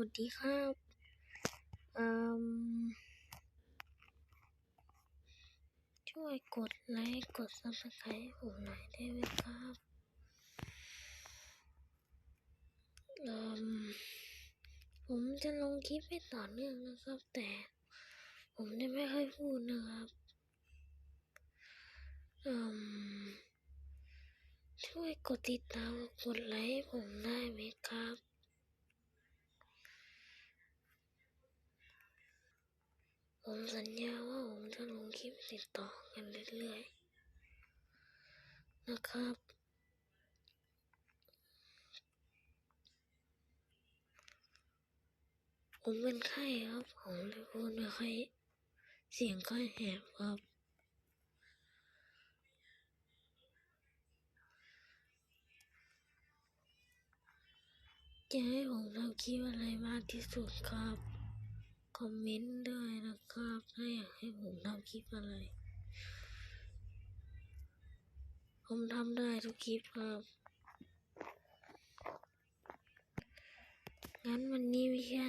วัสดีครับช่วยกดไลค์ กด subscribe ให้ผมหน่อยได้ไหมครับมผมจะลงคลิปให้ต่อเนื่องนะครับ แต่ผมจะไม่ค่อยพูดนะครับช่วยกดติดตามกดไลค์ผมได้ไหมครับ ผม สัญญาว่าผมจะลงคลิปติดต่อกันเรื่อยๆ นะครับ ผมเป็นไข้ครับ ผมเลยพูดไม่ค่อยเสียงค่อยแหบครับจะให้ผมทำคลิปอะไรมากที่สุดครับ คอมเมนต์ด้วย นะครับถ้าอยากให้ผมทำคลิปอะไร ผมทำได้ทุกคลิปครับ งั้นวันนี้มีแค่